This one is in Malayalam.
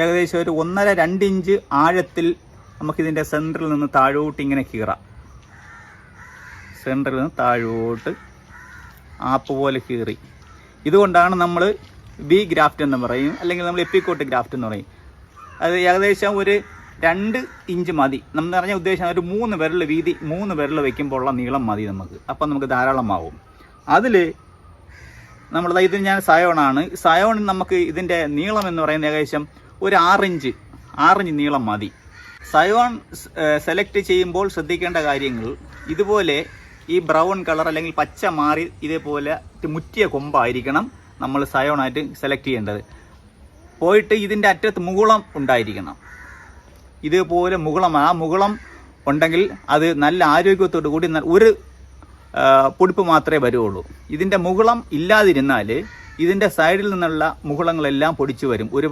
ഏകദേശം ഒരു ഒന്നര രണ്ട് ഇഞ്ച് ആഴത്തിൽ നമുക്കിതിന്റെ സെന്ററിൽ നിന്ന് താഴോട്ട് ഇങ്ങനെ കീറാം. സെന്ററിൽ നിന്ന് താഴോട്ട് ആപ്പ് പോലെ കീറി. ഇതുകൊണ്ടാണ് നമ്മൾ ബി ഗ്രാഫ്റ്റ് എന്ന് പറയും അല്ലെങ്കിൽ നമ്മൾ എപ്പിക്കോട്ട് ഗ്രാഫ്റ്റ് എന്ന് പറയും. അത് ഏകദേശം ഒരു രണ്ട് ഇഞ്ച് മതി. നമ്മൾ പറഞ്ഞ ഉദ്ദേശം ഒരു മൂന്ന് വിരൽ വീതി മൂന്ന് വിരൽ വയ്ക്കുമ്പോൾ ഉള്ള നീളം മതി നമുക്ക്. അപ്പം നമുക്ക് ധാരാളമാവും. അതിൽ നമ്മൾ ഇതിന് ഞാൻ സയോണാണ് സയോണിന് നമുക്ക് ഇതിന്റെ നീളം എന്ന് പറയുന്നത് ഏകദേശം ഒരു ആറിഞ്ച് ആറിഞ്ച് നീളം മതി. സയോൺ സെലക്ട് ചെയ്യുമ്പോൾ ശ്രദ്ധിക്കേണ്ട കാര്യങ്ങൾ ഇതുപോലെ ഈ ബ്രൗൺ കളർ അല്ലെങ്കിൽ പച്ച മാറി ഇതേപോലെ മുറ്റിയ കൊമ്പായിരിക്കണം നമ്മൾ സയോണായിട്ട് സെലക്ട് ചെയ്യേണ്ടത്. പോയിട്ട് ഇതിന്റെ അറ്റത്ത് മുകുളം ഉണ്ടായിരിക്കണം. ഇതുപോലെ മുകുളം ആ മുകുളം ഉണ്ടെങ്കിൽ അത് നല്ല ആരോഗ്യത്തോടു കൂടി ഒരു പൊടിപ്പ് മാത്രമേ വരുള്ളൂ ഇതിന്റെ മുകുളം ഇല്ലാതിരുന്നാൽ ഇതിന്റെ സൈഡിൽ നിന്നുള്ള മുകുളങ്ങളെല്ലാം പൊടിച്ചു വരും. ഒരു